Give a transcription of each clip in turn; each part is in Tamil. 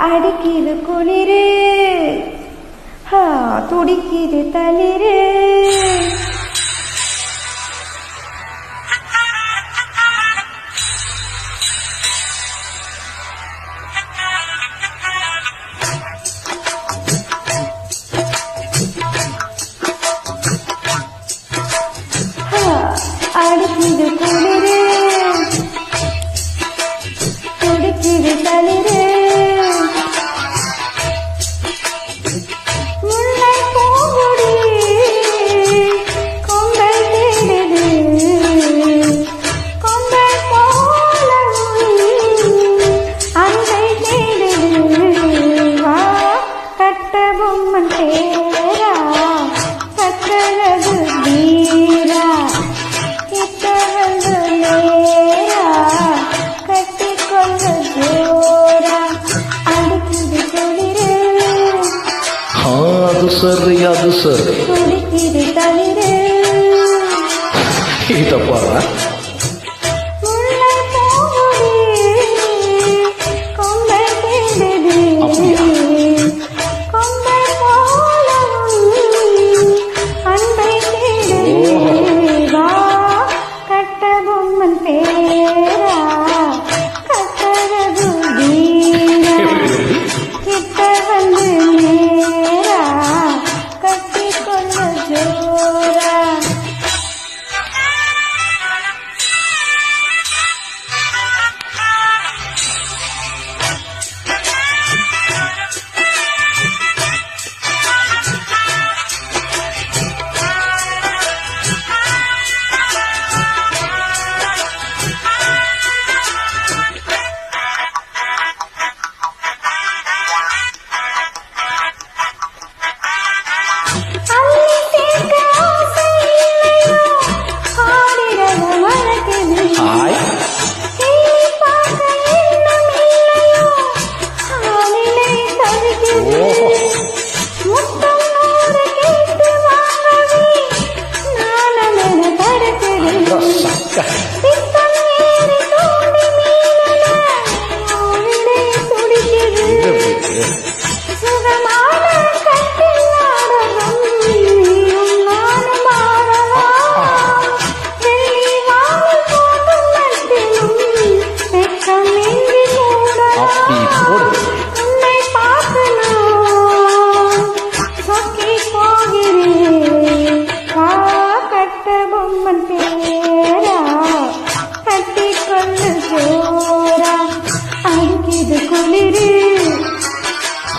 அடிக்குது குளிரு. ஆ, துடிக்குது தளிரு. ஆ, அடிக்குது குளிரு. துடிக்குது தளிரு. தேரா கட்டழகு வீரா வந்து நேரா கட்டிக்கொள்ள ஜோரா அடிக்குது குளிரு ஆ, அது சரி அது சரி. துடிக்குது தளிரு பாரு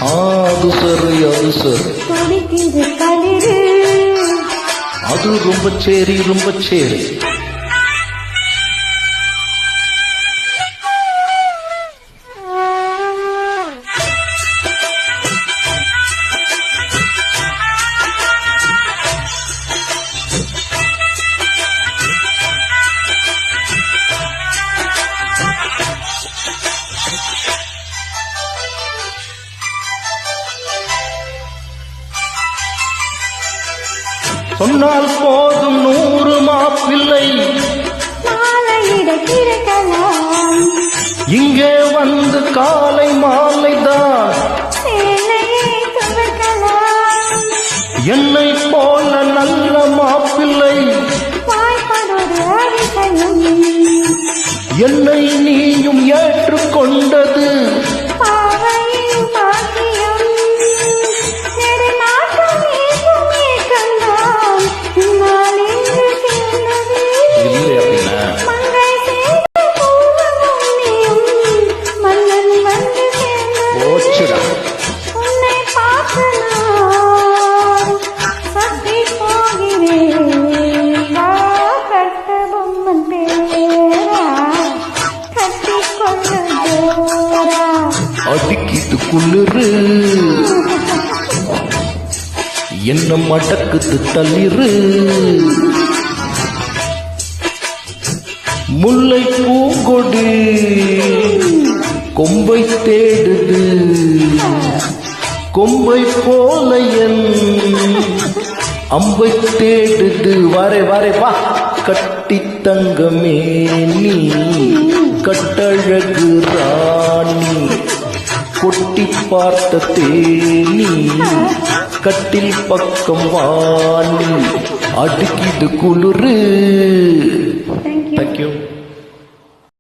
ஆ, அது சரி அது சரி. துடிக்குது களிரு அது ரொம்ப சரி ரொம்ப சரி. சொன்னால் போதும் நூறு மாப்பிள்ளை. இங்கே வந்து காலை மாலைதான். என்னை போல நல்ல மாப்பிள்ளை. என்னை நீயும் ஏற்றுக்கொண்டது. அடிக்கிட்டு குளிரு. என்ன மடக்குது தளிரு முல்லை பூங்கொடி கொம்பை தேடுது. கொம்பை போல என் அம்பை தேடுது. வாரே வாரே வா. கட்டி தங்கமே நீ. கட்டழகு ராணி. கொட்டி பார்த்த தேனி கட்டில் பக்கம் வாணி அடுக்கிது குளிரு.